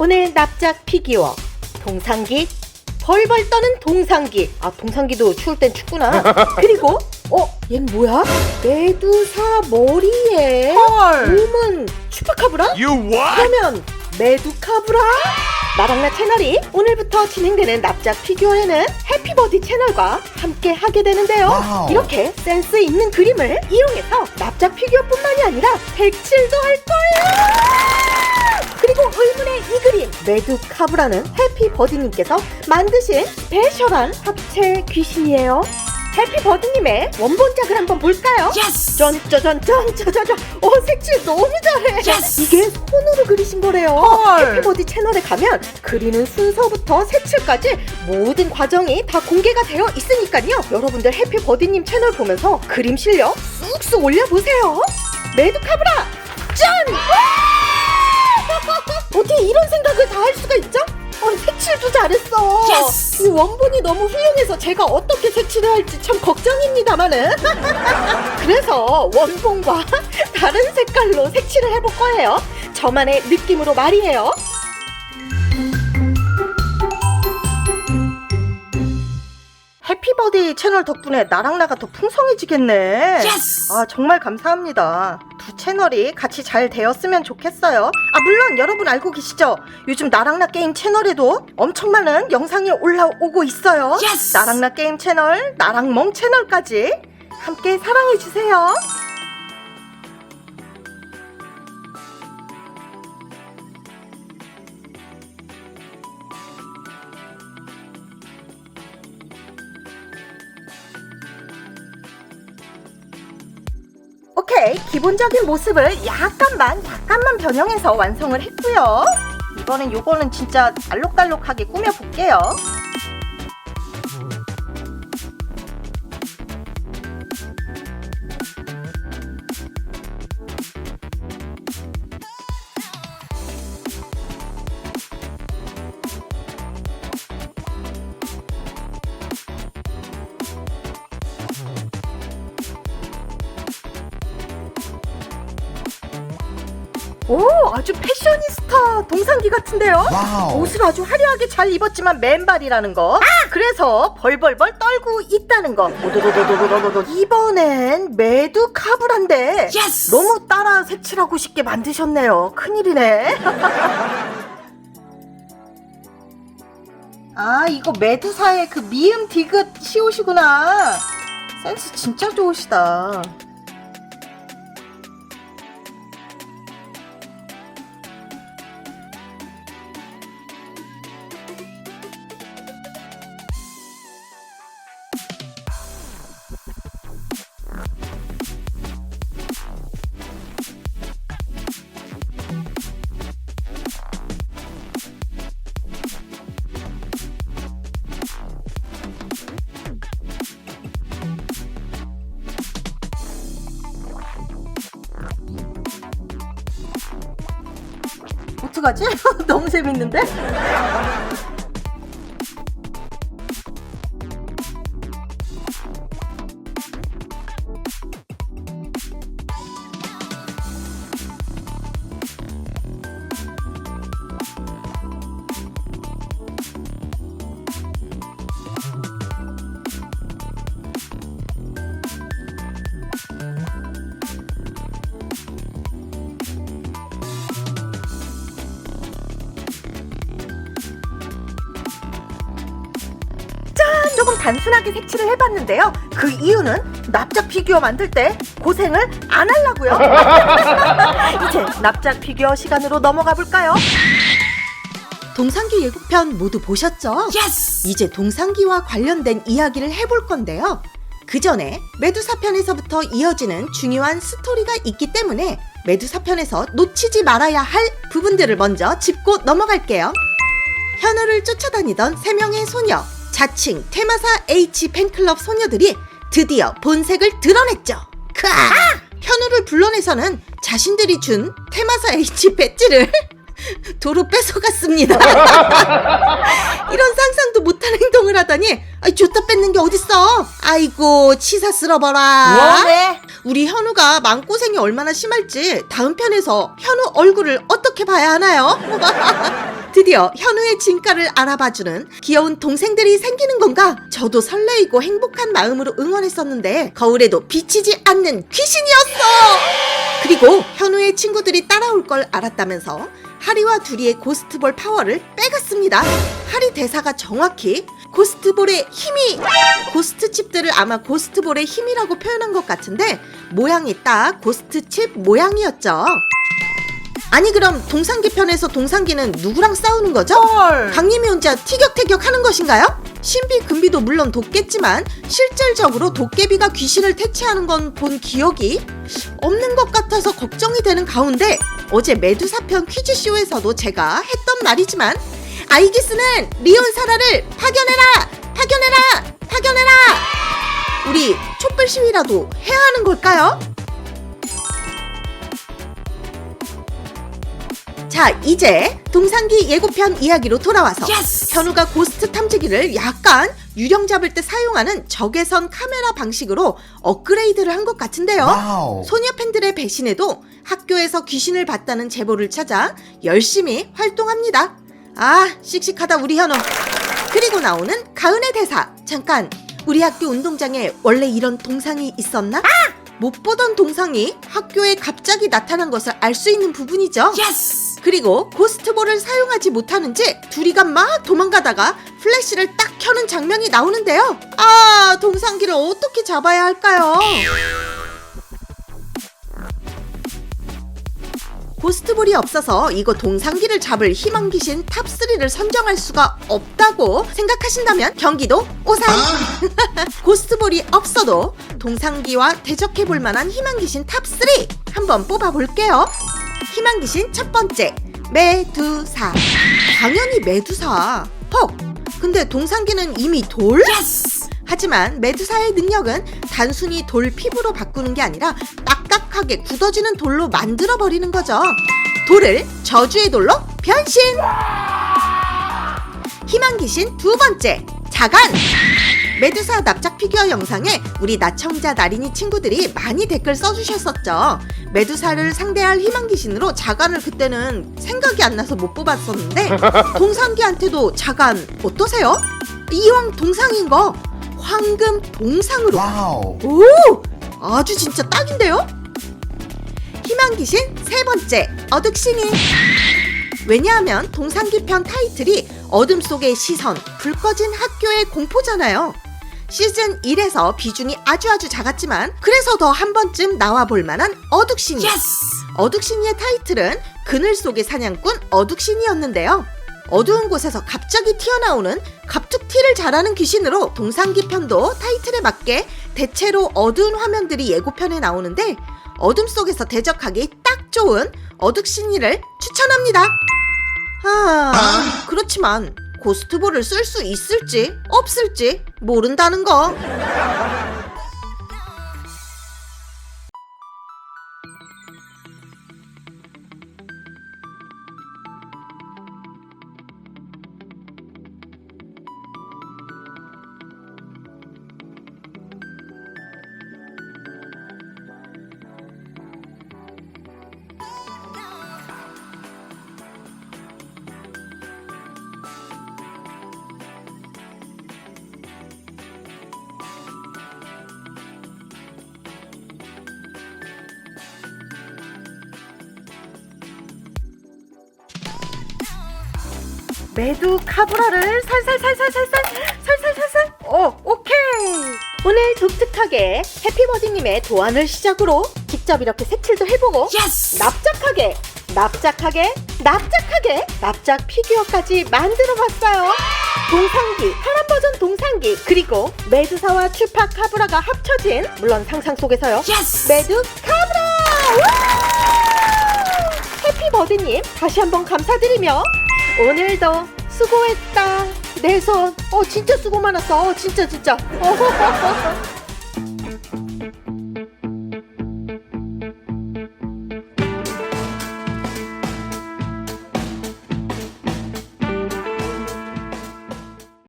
오늘 납작 피규어 동상기 벌벌 떠는 동상기 아 동상기도 추울 땐 춥구나 그리고 어? 얜 뭐야? 메두사 머리에 헐. 몸은 슈퍼카브라? You what? 그러면 메두카브라? 나랑나 채널이 오늘부터 진행되는 납작 피규어에는 해피버디 채널과 함께 하게 되는데요. 와우. 이렇게 센스 있는 그림을 이용해서 납작 피규어뿐만이 아니라 색칠도 할 거예요. 그리고 의문의 이 그림 메두카브라는 해피버디님께서 만드신 스페셜한 합체 귀신이에요. 해피버디님의 원본작을 한번 볼까요? 예스. 짠짜잔짠짜자잔 어 색칠 너무 잘해 Yes! 이게 손으로 그리신 거래요 헐. 해피버디 채널에 가면 그리는 순서부터 색칠까지 모든 과정이 다 공개가 되어 있으니까요 여러분들 해피버디님 채널 보면서 그림 실력 쑥쑥 올려보세요 메두카브라 어떻게 이런 생각을 다 할 수가 있죠? 어, 색칠도 잘했어. 이 원본이 너무 훌륭해서 제가 어떻게 색칠을 할지 참 걱정입니다만은. 그래서 원본과 다른 색깔로 색칠을 해볼 거예요. 저만의 느낌으로 말이에요. 해피버디 채널 덕분에 나랑 나가 더 풍성해지겠네. 예스. 아, 정말 감사합니다. 두 채널이 같이 잘 되었으면 좋겠어요. 아, 물론 여러분 알고 계시죠? 요즘 나랑나 게임 채널에도 엄청 많은 영상이 올라오고 있어요. 예스. 나랑나 게임 채널, 나랑멍 채널까지 함께 사랑해주세요. 오케이 기본적인 모습을 약간만 약간만 변형해서 완성을 했고요. 이번엔 요거는 진짜 알록달록하게 꾸며볼게요 오 아주 패셔니스타 동상기 같은데요 와우. 옷을 아주 화려하게 잘 입었지만 맨발이라는 거. 그래서 벌벌벌 떨고 있다는 거. 오도도도도도도도. 이번엔 메두카브란데 예스. 너무 따라 색칠하고 싶게 만드셨네요. 큰일이네. 아 이거 메두사의 그 미음 디귿 씌우시구나. 센스 진짜 좋으시다. 어떡하지? 너무 재밌는데? 단순하게 색칠을 해봤는데요. 그 이유는 납작 피규어 만들 때 고생을 안 하려고요. 이제 납작 피규어 시간으로 넘어가 볼까요? 동상기 예고편 모두 보셨죠? 예스. 이제 동상기와 관련된 이야기를 해볼 건데요. 그 전에 메두사 편에서부터 이어지는 중요한 스토리가 있기 때문에 메두사 편에서 놓치지 말아야 할 부분들을 먼저 짚고 넘어갈게요. 현우를 쫓아다니던 세 명의 소녀, 자칭 테마사 H 팬클럽 소녀들이 드디어 본색을 드러냈죠. 크아! 현우를 불러내서는 자신들이 준 테마사 H 배지를 도로 뺏어갔습니다. 이런 상상도 못한 행동을 하다니 아이, 줬다 뺏는 게 어딨어 아이고 치사 쓸어봐라 뭐네? 우리 현우가 마음고생이 얼마나 심할지 다음 편에서 현우 얼굴을 어떻게 봐야 하나요? 드디어 현우의 진가를 알아봐주는 귀여운 동생들이 생기는 건가? 저도 설레이고 행복한 마음으로 응원했었는데 거울에도 비치지 않는 귀신이었어! 그리고 현우의 친구들이 따라올 걸 알았다면서 하리와 둘이의 고스트볼 파워를 빼갔습니다. 하리 대사가 정확히 고스트볼의 힘이 고스트 칩들을 아마 고스트볼의 힘이라고 표현한 것 같은데 모양이 딱 고스트 칩 모양이었죠. 아니 그럼 동상기 편에서 동상기는 누구랑 싸우는 거죠? 강림이 혼자 티격태격 하는 것인가요? 신비 금비도 물론 돕겠지만 실질적으로 도깨비가 귀신을 퇴치하는 건 본 기억이 없는 것 같아서 걱정이 되는 가운데 어제 메두사 편 퀴즈쇼에서도 제가 했던 말이지만 아이기스는 리온 사라를 파견해라! 파견해라! 파견해라! 우리 촛불 시위라도 해야 하는 걸까요? 자, 이제 동상기 예고편 이야기로 돌아와서 현우가 고스트 탐지기를 약간 유령 잡을 때 사용하는 적외선 카메라 방식으로 업그레이드를 한 것 같은데요. 와우. 소녀 팬들의 배신에도 학교에서 귀신을 봤다는 제보를 찾아 열심히 활동합니다. 아, 씩씩하다 우리 현우. 그리고 나오는 가은의 대사. 잠깐, 우리 학교 운동장에 원래 이런 동상이 있었나? 못 보던 동상이 학교에 갑자기 나타난 것을 알 수 있는 부분이죠. 그리고 고스트볼을 사용하지 못하는지 둘이가 막 도망가다가 플래시를 딱 켜는 장면이 나오는데요. 아, 동상기를 어떻게 잡아야 할까요? 고스트볼이 없어서 이거 동상기를 잡을 희망 귀신 탑3를 선정할 수가 없다고 생각하신다면 경기도 오산 고스트볼이 없어도 동상기와 대적해 볼 만한 희망 귀신 탑3 한번 뽑아 볼게요. 희망 귀신 첫 번째 메두사 당연히 메두사 헉 근데 동상기는 이미 돌? 하지만 메두사의 능력은 단순히 돌 피부로 바꾸는 게 아니라 딱딱하게 굳어지는 돌로 만들어 버리는 거죠. 돌을 저주의 돌로 변신. 희망 귀신 두 번째 자간. 메두사 납작 피규어 영상에 우리 나청자 나린이 친구들이 많이 댓글 써주셨었죠. 메두사를 상대할 희망 귀신으로 자간을 그때는 생각이 안 나서 못 뽑았었는데 동상기한테도 자간 어떠세요? 이왕 동상인 거 황금 동상으로 와우. 오! 아주 진짜 딱인데요? 희망 귀신 세 번째 어둑신이 왜냐하면 동상기 편 타이틀이 어둠 속의 시선 불 꺼진 학교의 공포잖아요. 시즌 1에서 비중이 아주 아주 작았지만 그래서 더 한 번쯤 나와 볼 만한 어둑신이 어둑신이의 타이틀은 그늘 속의 사냥꾼 어둑신이었는데요. 어두운 곳에서 갑자기 튀어나오는 갑툭튀를 잘하는 귀신으로 동상기 편도 타이틀에 맞게 대체로 어두운 화면들이 예고편에 나오는데 어둠 속에서 대적하기 딱 좋은 어둑신이를 추천합니다. 아, 그렇지만 고스트볼을 쓸 수 있을지 없을지 모른다는 거. 메두 카브라를 살살살살살살 살살살살. 어 오케이. 오늘 독특하게 해피버디님의 도안을 시작으로 직접 이렇게 색칠도 해보고 납작하게 납작하게 납작하게 납작 피규어까지 만들어봤어요. 동상기 파란 버전 동상기 그리고 메두사와 추파카브라가 합쳐진 물론 상상 속에서요. 메두 카브라! 우! 해피버드님 다시 한번 감사드리며 오늘도 수고했다. 내 손. 어 진짜 수고 많았어. 어 진짜 진짜. 어,